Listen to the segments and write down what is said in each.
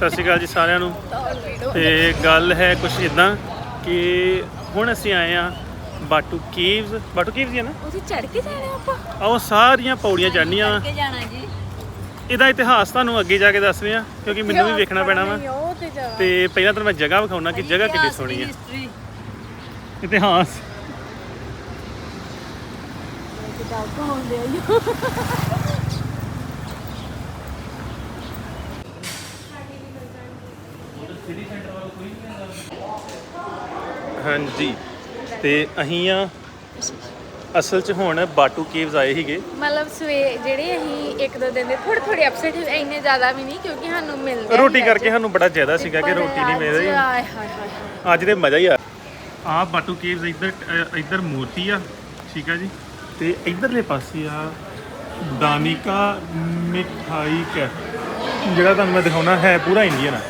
ਸਤਿ ਸ਼੍ਰੀ ਅਕਾਲ ਜੀ ਸਾਰਿਆਂ ਨੂੰ। ਤੇ ਗੱਲ ਹੈ ਕੁਝ ਇਦਾਂ ਕਿ ਹੁਣ ਅਸੀਂ ਆਏ ਆ ਬਾਟੂ ਕੇਵਸ ਬਾਟੂ ਕੇਵਸ ਹੀ ਹੈ ਨਾ? ਉਥੇ ਚੜ ਕੇ ਜਾਣਾ ਆਪਾਂ? ਆਹ ਸਾਰੀਆਂ ਪੌੜੀਆਂ ਚੜ੍ਹਨੀਆਂ ਚੜ੍ਹ ਕੇ ਜਾਣਾ ਜੀ। ਇਹਦਾ ਇਤਿਹਾਸ ਤੁਹਾਨੂੰ ਅੱਗੇ ਜਾ ਕੇ ਦੱਸਦੇ ਆ ਕਿਉਂਕਿ ਮੈਨੂੰ ਵੀ ਵੇਖਣਾ ਪੈਣਾ ਵਾ। ਉਹ ਤੇ ਪਹਿਲਾਂ ਤਾਂ ਮੈਂ ਜਗ੍ਹਾ ਵਿਖਾਉਣਾ ਕਿ ਜਗ੍ਹਾ ਕਿੰਨੀ ਸੋਹਣੀ ਆ। ਹਿਸਟਰੀ ਇਤਿਹਾਸ। ਕਿਤਾਬ ਪਾਉਂਦੇ ਆ ਹਾਂਜੀ ਤੇ ਅਸੀਂ ਆ ਅਸਲ 'ਚ ਹੁਣ ਬਾਟੂ ਕੇਵਸ ਆਏ ਸੀਗੇ। ਮਤਲਬ ਸਵੇ ਜਿਹੜੇ ਅਸੀਂ ਇੱਕ ਦੋ ਦਿਨ ਦੇ ਥੋੜੇ ਥੋੜੇ ਅਪਸੈਟ ਇੰਨੇ ਜ਼ਿਆਦਾ ਵੀ ਨਹੀਂ ਕਿਉਂਕਿ ਸਾਨੂੰ ਮਿਲਦੇ ਰੋਟੀ ਕਰਕੇ ਸਾਨੂੰ ਬੜਾ ਜ਼ਿਆਦਾ ਸੀਗਾ ਕਿ ਰੋਟੀ ਨਹੀਂ ਮਿਲ ਰਹੀ। ਅੱਜ ਤੇ ਮਜ਼ਾ ਹੀ ਆ। ਆ ਬਾਟੂ ਕੇਵਸ ਇੱਧਰ ਇੱਧਰ ਮੂਰਤੀ ਆ ਠੀਕ ਆ ਜੀ। ਤੇ ਇੱਧਰਲੇ ਪਾਸੇ ਆ ਦਾਨਿਕਾ ਮਿਠਾਈ ਕੈ ਜਿਹੜਾ ਤੁਹਾਨੂੰ ਮੈਂ ਦਿਖਾਉਣਾ ਹੈ ਪੂਰਾ ਇੰਡੀਅਨ ਆ।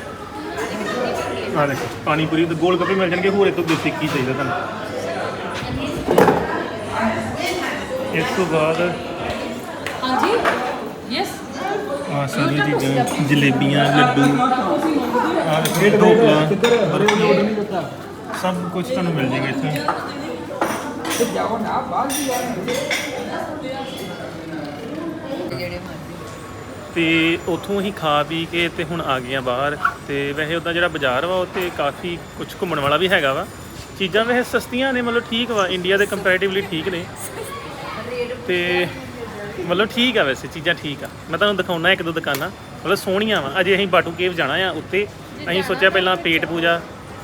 ਆ ਦੇਖੋ ਪਾਣੀ ਪੂਰੀ ਤੇ ਗੋਲ ਗੱਪੇ ਮਿਲ ਜਾਣਗੇ ਹੋਰ ਇਹ ਤੋਂ ਬੇਸਿਕ ਕੀ ਚਾਹੀਦਾ ਤੁਹਾਨੂੰ। ਇਸ ਤੋਂ ਬਾਅਦ ਹਾਂਜੀ? ਯੈਸ ਆ ਸਾਰੀਆਂ ਚੀਜ਼ਾਂ ਜਲੇਬੀਆਂ ਲੱਡੂ ਆ? ਢੋਕਲਾ ਸਭ ਕੁਝ ਤੁਹਾਨੂੰ ਮਿਲ ਜਾਏਗਾ ਇੱਥੇ। ਤੇ ਉਥੋਂ ਹੀ ਖਾ ਪੀ ਕੇ ਤੇ ਹੁਣ ਆ ਗਏ ਆ ਬਾਹਰ। ਤੇ ਵੈਸੇ ਉਦਾਂ ਜਿਹੜਾ ਬਾਜ਼ਾਰ ਵਾ, ਉੱਥੇ ਕਾਫੀ ਕੁਝ ਘੁੰਮਣ ਵਾਲਾ ਵੀ ਹੈਗਾ ਵਾ। ਚੀਜ਼ਾਂ ਵੈਸੇ ਸਸਤੀਆਂ ਨੇ, ਮਤਲਬ ਠੀਕ ਵਾ। ਇੰਡੀਆ ਦੇ ਕੰਪੈਰੀਟਿਵਲੀ ਠੀਕ ਨੇ। ਤੇ ਮਤਲਬ ਠੀਕ ਆ ਵੈਸੇ, ਚੀਜ਼ਾਂ ਠੀਕ ਆ। ਮੈਂ ਤੁਹਾਨੂੰ ਦਿਖਾਉਣਾ ਇੱਕ ਦੋ ਦੁਕਾਨਾਂ। ਮਤਲਬ ਸੋਹਣੀਆਂ ਵਾ। ਅਜੇ ਅਸੀਂ ਬਾਟੂ ਕੇਵ ਜਾਣਾ ਆ ਉੱਤੇ। ਅਸੀਂ ਸੋਚਿਆ ਪਹਿਲਾਂ ਪੇਟ ਪੂਜਾ,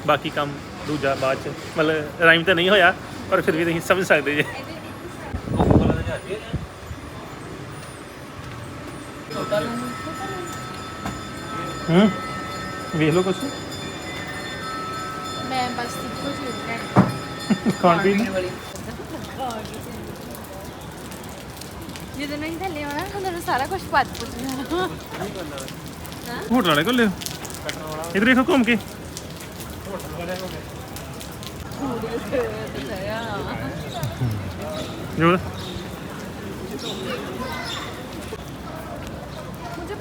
ਬਾਕੀ ਕੰਮ ਦੂਜਾ ਬਾਅਦ ਚ। ਮਤਲਬ ਰਾਈਮ ਤਾਂ ਨਹੀਂ ਹੋਇਆ, ਪਰ ਫਿਰ ਵੀ ਤੁਸੀਂ ਸਮਝ ਸਕਦੇ ਜੇ। ਹੂੰ? ਵੇਖ ਲਓ ਕੁਛ। ਮੈਂ ਬਸ ਇੱਕੋ ਚੀਜ਼ ਲੈਣੀ ਖਾਣ ਪੀਣ ਨੂੰ। ਜਦੋਂ ਨਹੀਂ ਥੱਲੇ ਆਉਣਾ ਤੁਹਾਨੂੰ ਸਾਰਾ ਕੁਝ ਪਤ ਪੁੱਛ ਜਾਣਾ ਹੋਟਲ ਵਾਲੇ ਕੋਲ? ਲਿਓ ਇਧਰ ਦੇਖੋ ਘੁੰਮ ਕੇ। ਜੋ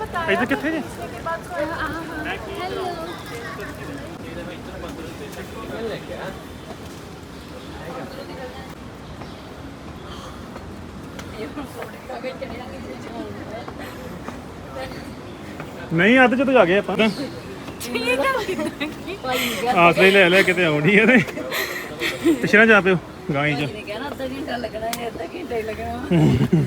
ਪਤਾ ਇੱਧਰ ਕਿੱਥੇ ਜੀ ਨਹੀਂ, ਅੱਧ ਚ ਤਾਂ ਜਾ ਗਏ ਆਪਾਂ ਠੀਕ ਹੈ ਲੈ ਲੈ ਕਿਤੇ ਆਉਣੀ ਹੈ ਤੇ। ਨਾ ਜਾ ਪਿਓ ਗਾਂ ਚ। ਮੈਂ ਅੱਧਾ ਘੰਟਾ ਲੱਗਣਾ ਹੈ, ਅੱਧਾ ਘੰਟਾ ਹੀ ਲੱਗਣਾ।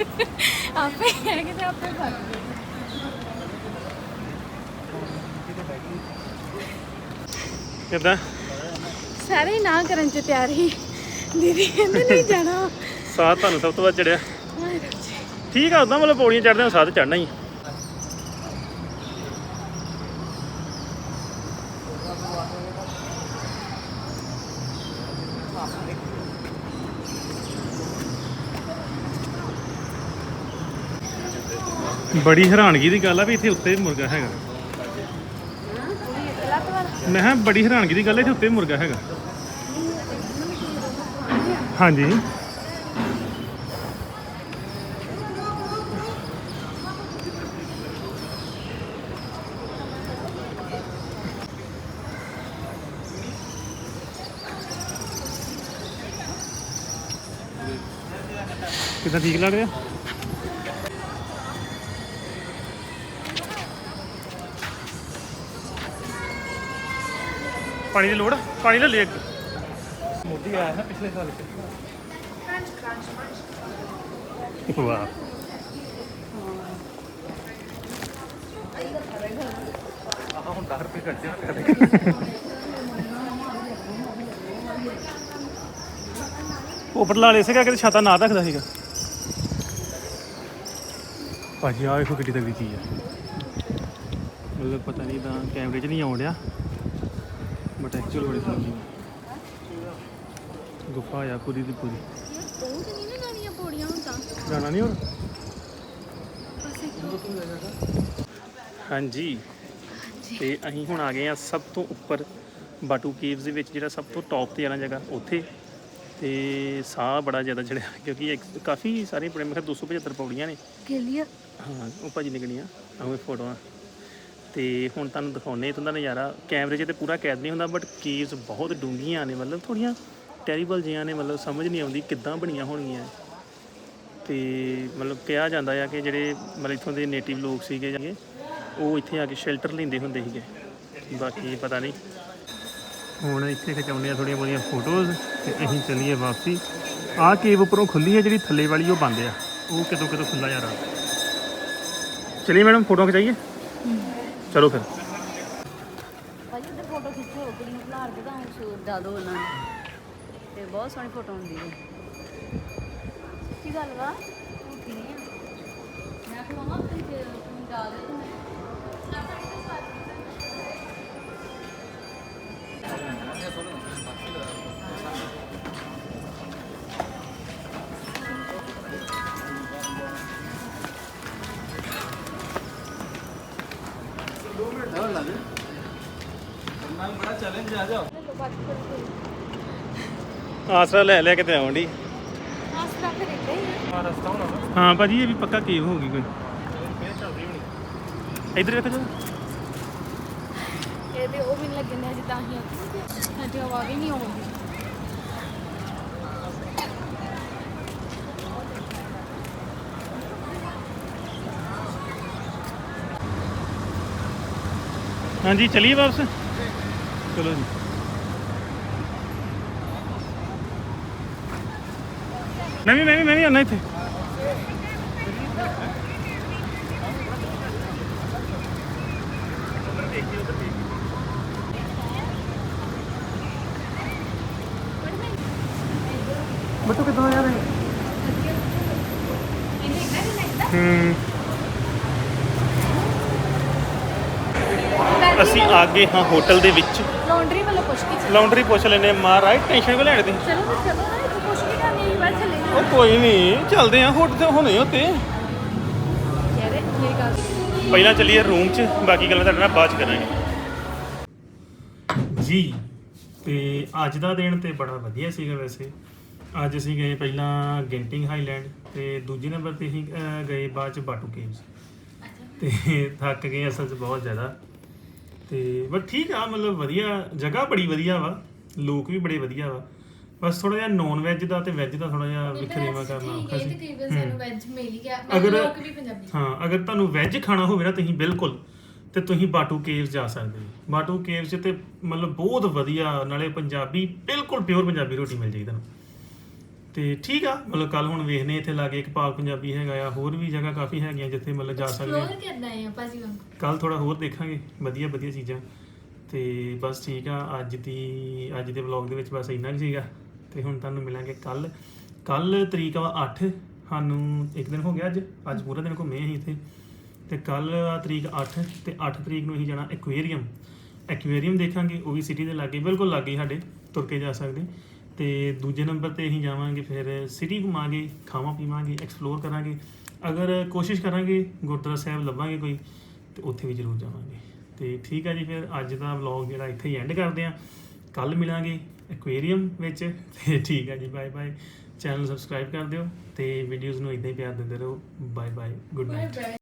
ਆਪੇ ਹੈ ਕਿ ਆਪੇ ਭੱਜ ਗਏ। ਕਿਦਾਂ? ਸਾਰੇ ਨਾ ਕਰਨ ਚ ਤਿਆਰ ਹੀ ਦੀਦੀ ਕਹਿੰਦੇ ਨਹੀਂ ਜਾਣਾ। ਸਾਹ ਤੁਹਾਨੂੰ ਸਭ ਤੋਂ ਵੱਧ ਚੜਿਆ। ਠੀਕ ਆ ਉਦਾਂ ਮਤਲਬ ਪੌੜੀਆਂ ਚੜਦੇ ਸਾਹ ਤੇ ਚੜਨਾ ਹੀ ਬੜੀ ਹੈਰਾਨਗੀ ਦੀ ਗੱਲ ਆ ਵੀ ਇੱਥੇ ਉੱਤੇ ਮੁਰਗਾ ਹੈਗਾ। ਮੈਂ ਕਿਹਾ ਬੜੀ ਹੈਰਾਨਗੀ ਦੀ ਗੱਲ ਹੈ ਇੱਥੇ ਉੱਤੇ ਮੁਰਗਾ ਹੈਗਾ। ਹਾਂਜੀ। ਕਿਦਾਂ ਠੀਕ ਲੱਗ ਰਿਹਾ? ਪਾਣੀ ਦੀ ਲੋੜ? ਪਾਣੀ ਲੈ ਲੈ ਅੱਗੇ। ਮੋਦੀ ਆਇਆ ਨਾ ਪਿਛਲੇ ਸਾਲ ਚ। ਵਾਹ। ਆਹ ਹੁਣ 10 ਰੁਪਏ ਕੱਟ ਜਾਣਾ ਉੱਪਰ ਲਾ ਲੈ ਸੀਗਾ ਕਿ ਛਾਤਾ ਨਾ ਰੱਖਦਾ ਸੀਗਾ। ਭਾਜੀ ਆਹ ਵੇਖੋ ਕਿੱਡੀ ਤਗੜੀ ਚੀਜ਼ ਆ। ਮਤਲਬ ਪਤਾ ਨਹੀਂ ਤਾਂ ਕੈਮਰੇ 'ਚ ਨਹੀਂ ਆਉਣ ਡਿਆ। ਬਟ ਐਕਚੁਅਲ ਬੜੀ ਸੋਹਣੀ ਆ ਗੁਫਾ ਆ ਪੂਰੀ ਦੀ ਪੂਰੀ। ਉਹ ਤੇ ਨਹੀਂ ਨਾ ਜਾਣੀਆਂ ਪੌੜੀਆਂ ਹੁਣ ਤਾਂ ਜਾਣਾ ਨਹੀਂ ਹੋਰ? ਬਸ ਇੱਕ ਹਾਂਜੀ। ਤੇ ਅਸੀਂ ਹੁਣ ਆ ਗਏ ਆ ਸਭ ਤੋਂ ਉੱਪਰ ਬਾਟੂ ਕੇਵਸ ਦੇ ਵਿੱਚ ਜਿਹੜਾ ਸਭ ਤੋਂ ਟੌਪ ਤੇ ਜਾਣਾ ਜਗ੍ਹਾ ਉੱਥੇ। ਤੇ ਸਾਹ ਬੜਾ ਜ਼ਿਆਦਾ ਚੜਿਆ ਕਿਉਂਕਿ ਇੱਕ- ਕਾਫੀ ਸਾਰੇ ਬੜੇ ਮੈਂ ਕਿਹਾ 275 ਪੌੜੀਆਂ ਨੇ। ਕਲੀਅਰ ਹਾਂ ਉਹ ਭਾਜੀ ਨਿਕਲੀਆਂ। ਆਹ ਫੋਟੋਆਂ ਤੇ ਹੁਣ ਤੁਹਾਨੂੰ ਦਿਖਾਉਣੇ ਇਥੋਂ ਦਾ ਨਜ਼ਾਰਾ। ਕੈਮਰੇ 'ਚ ਤੇ ਪੂਰਾ ਕੈਦ ਨਹੀਂ ਹੁੰਦਾ ਬਟ ਕੇਵਸ ਬਹੁਤ ਡੂੰਘੀਆਂ ਨੇ, ਮਤਲਬ ਥੋੜੀਆਂ ਟੈਰੀਬਲ ਜਿਹੀਆਂ ਨੇ, ਮਤਲਬ ਸਮਝ ਨਹੀਂ ਆਉਂਦੀ ਕਿੱਦਾਂ ਬਣੀਆਂ ਹੋਣਗੀਆਂ। ਤੇ ਮਤਲਬ ਕਿਹਾ ਜਾਂਦਾ ਆ ਕਿ ਜਿਹੜੇ ਮਤਲਬ ਇਥੋਂ ਦੇ ਨੇਟਿਵ ਲੋਕ ਸੀਗੇ ਜਿਹੜੇ ਉਹ ਇੱਥੇ ਆ ਕੇ ਸ਼ੈਲਟਰ ਲੈਂਦੇ ਹੁੰਦੇ ਸੀਗੇ। ਬਾਕੀ ਪਤਾ ਨਹੀਂ। ਹੁਣ ਇੱਥੇ ਖਿਚਾਉਂਦੇ ਆ ਥੋੜੀਆਂ ਬਹੁਤੀਆਂ ਫੋਟੋਜ਼ ਤੇ ਅਸੀਂ ਚੱਲੀਏ ਵਾਪਸੀ। ਆਹ ਕੇਵ ਉੱਪਰੋਂ ਖੁੱਲੀ ਹੈ ਜਿਹੜੀ ਥੱਲੇ ਵਾਲੀ, ਉਹ ਬੰਦ ਆ। ਉਹ ਕਿਦੋਂ ਕਿਦੋਂ ਖੁੱਲਾ ਜਾ ਰਹਾ। ਚਲਿਏ ਮੈਡਮ ਫੋਟੋ ਖਿਚਾਈਏ? ਚਲੋ ਫਿਰ। ਭਾਜੀ ਇੱਧਰ ਫੋਟੋ ਖਿੱਚੋ, ਕੁੜੀ ਨੂੰ ਖਿਲਾਰ ਕੇ ਤਾਂ ਸੂਰ ਦਾ ਦੋ ਉਹਨਾਂ ਨੂੰ। ਤੇ ਬਹੁਤ ਸੋਹਣੀ ਫੋਟੋ ਹੁੰਦੀ ਹੈ। ਸੱਚੀ ਗੱਲ ਵਾ। ਆਸਰਾ ਲੈ ਲੈ ਕੇ ਤੇ ਆਉਣ ਦੀ ਆਸਰਾ ਫਿਰ ਇੱਦਾਂ ਹੀ ਆ। ਹਾਂ ਭਾਜੀ ਇਹ ਵੀ ਪੱਕਾ ਕੇਵ ਹੋਊਗੀ ਕੋਈ। ਇੱਧਰ ਵੇਖੋ ਜਰਾ। ਇਹਦੇ ਉਹ ਵੀ ਲੱਗਣ ਜਿੱਦਾਂ ਹੀ ਹਾਂਜੀ ਹਵਾ ਵੀ ਨਹੀਂ ਆਉਂਦੀ। ਹਾਂਜੀ ਚਲਿਏ ਵਾਪਸ? ਚਲੋ ਜੀ। ਮੈਂ ਵੀ ਮੈਂ ਵੀ ਮੈਂ ਵੀ ਆਉਣਾ ਇੱਥੇ। ਬਟੂ ਕਿੱਦਾਂ ਰਹੇ ਹੂੰ। ਅਸੀਂ ਆ ਗਏ ਹਾਂ ਹੋਟਲ ਦੇ ਵਿੱਚ। ਲਾਉਂਡਰੀ ਵੱਲੋਂ ਪੁੱਛ ਕੇ ਚੱਲ- ਲਾਉਂਡਰੀ ਪੁੱਛ ਲੈਨੇ ਮਹਾਰਾਜ ਟੈਨਸ਼ਨ ਕਿਉਂ ਲੈਣ ਦੀ ਚਲੋ ਫਿਰ ਚਲੋ ਨਾ ਇੱਥੇ ਪੁੱਛ ਕੇ ਕਰਨੀ ਬਸ ਚੱਲੇ ਨਾ। ਉਹ ਕੋਈ ਨਹੀਂ ਚੱਲਦੇ ਆ ਹੋਟਲ ਤੇ ਹੁਣੇ ਉੱਤੇ ਯਾਰ ਮੇਰੀ ਗੱਲ ਸੁਣ। ਪਹਿਲਾਂ ਚੱਲੀਏ ਰੂਮ 'ਚ ਬਾਕੀ ਗੱਲਾਂ ਤੁਹਾਡੇ ਨਾਲ ਬਾਅਦ 'ਚ ਕਰਾਂਗੇ। ਜੀ ਤੇ ਅੱਜ ਦਾ ਦਿਨ ਤੇ ਬੜਾ ਵਧੀਆ ਸੀਗਾ ਵੈਸੇ। ਅੱਜ ਅਸੀਂ ਗਏ ਪਹਿਲਾਂ ਗੈਂਟਿੰਗ ਹਾਈਲੈਂਡ ਤੇ ਦੂਜੇ ਨੰਬਰ ਤੇ ਅਸੀਂ ਗਏ ਬਾਅਦ 'ਚ ਬਾਟੂ ਕੇਵਸ ਤੇ ਥੱਕ ਗਏ ਅਸਲ 'ਚ ਬਹੁਤ ਜ਼ਿਆਦਾ। ਤੇ ਬਟ ਠੀਕ ਆ ਮਤਲਬ ਵਧੀਆ ਜਗ੍ਹਾ ਬੜੀ ਵਧੀਆ ਵਾ ਲੋਕ ਵੀ ਬੜੇ ਵਧੀਆ ਵਾ। ਬਸ ਥੋੜਾ ਜਿਹਾ ਨੌਨ ਵੈਜ ਦਾ ਤੇ ਵੈਜ ਦਾ ਥੋੜਾ ਜਿਹਾ ਵਿਖਰੇਵਾ ਕਰਨਾ ਔਖਾ ਸੀ। ਤਕਰੀਬਨ ਸਾਨੂੰ ਵੈਜ ਮਿਲ ਹੀ ਗਿਆ ਅਗਰ- ਲੋਕ ਵੀ ਪੰਜਾਬੀ। ਹਾਂ ਅਗਰ ਤੁਹਾਨੂੰ ਵੈਜ ਖਾਣਾ ਹੋਵੇ ਨਾ ਤੁਸੀਂ ਬਿਲਕੁਲ ਤੇ ਤੁਸੀਂ ਬਾਟੂ ਕੇਵਸ ਜਾ ਸਕਦੇ ਹੋ। ਬਾਟੂ ਕੇਵਸ ਤੇ ਮਤਲਬ ਬਹੁਤ ਵਧੀਆ ਨਾਲੇ ਪੰਜਾਬੀ ਬਿਲਕੁਲ ਪਿਓਰ ਪੰਜਾਬੀ ਰੋਟੀ ਮਿਲ ਜਾਈ ਤੁਹਾਨੂੰ। ਤੇ ਠੀਕ ਆ ਮਤਲਬ ਕੱਲ ਹੁਣ ਵੇਖਨੇ ਇੱਥੇ ਲਾਗੇ ਇੱਕ ਪਾਕ ਪੰਜਾਬੀ ਹੈਗਾ ਆ ਹੋਰ ਵੀ ਜਗ੍ਹਾ ਕਾਫੀ ਹੈਗੀਆਂ ਜਿੱਥੇ ਮਤਲਬ ਜਾ ਸਕਦੇ ਫਲੋਰ ਕਰਦਾ ਹੈ ਭਾਜੀ ਵਾਂਗ ਕੱਲ ਥੋੜਾ ਹੋਰ ਦੇਖਾਂਗੇ ਵਧੀਆ ਵਧੀਆ ਚੀਜ਼ਾਂ। ਤੇ ਬਸ ਠੀਕ ਆ ਅੱਜ ਦੀ ਅੱਜ ਦੇ ਵਲੌਗ ਦੇ ਵਿੱਚ ਬਸ ਇੰਨਾ ਹੀ ਸੀਗਾ। ਤੇ ਹੁਣ ਤੁਹਾਨੂੰ ਮਿਲਾਂਗੇ ਕੱਲ ਕੱਲ ਤਰੀਕ ਵਾ 8 ਸਾਨੂੰ ਇੱਕ ਦਿਨ ਹੋ ਗਿਆ ਅੱਜ ਅੱਜ ਪੂਰਾ ਦਿਨ ਘੁੰਮੇ ਅਸੀਂ ਇੱਥੇ। ਤੇ ਕੱਲ ਆ ਤਰੀਕ 8 ਤੇ 8 ਤਰੀਕ ਨੂੰ ਅਸੀਂ ਜਾਣਾ ਐਕੁਏਰੀਅਮ। ਐਕੁਏਰੀਅਮ ਦੇਖਾਂਗੇ ਉਹ ਵੀ ਸਿਟੀ ਦੇ ਲਾਗੇ ਬਿਲਕੁਲ ਲਾਗੇ ਹੀ ਸਾਡੇ ਤੁਰ ਕੇ ਜਾ ਸਕਦੇ। ਤੇ ਦੂਜੇ ਨੰਬਰ ਤੇ ਅਸੀਂ ਜਾਵਾਂਗੇ ਫਿਰ ਸਿਟੀ ਘੁਮਾਂਗੇ, ਖਾਵਾਂ ਪੀਵਾਂਗੇ ਐਕਸਪਲੋਰ ਕਰਾਂਗੇ। ਅਗਰ ਕੋਸ਼ਿਸ਼ ਕਰਾਂਗੇ ਗੁਰਦੁਆਰਾ ਸਾਹਿਬ ਲੱਭਾਂਗੇ ਕੋਈ, ਤੇ ਉੱਥੇ ਵੀ ਜ਼ਰੂਰ ਜਾਵਾਂਗੇ। ਤੇ ਠੀਕ ਆ ਜੀ ਫਿਰ ਅੱਜ ਦਾ ਵਲੌਗ ਜਿਹੜਾ ਇੱਥੇ ਹੀ ਐਂਡ ਕਰਦੇ ਆ ਕੱਲ ਮਿਲਾਂਗੇ ਐਕੁਏਰੀਅਮ ਵਿੱਚ। ਤੇ ਠੀਕ ਆ ਜੀ ਬਾਏ ਬਾਏ ਚੈਨਲ ਸਬਸਕ੍ਰਾਈਬ ਕਰ ਦਿਓ ਤੇ ਵੀਡੀਓਜ਼ ਨੂੰ ਇਦਾਂ ਹੀ ਪਿਆਰ ਦਿੰਦੇ ਰਹੋ। Bye bye good night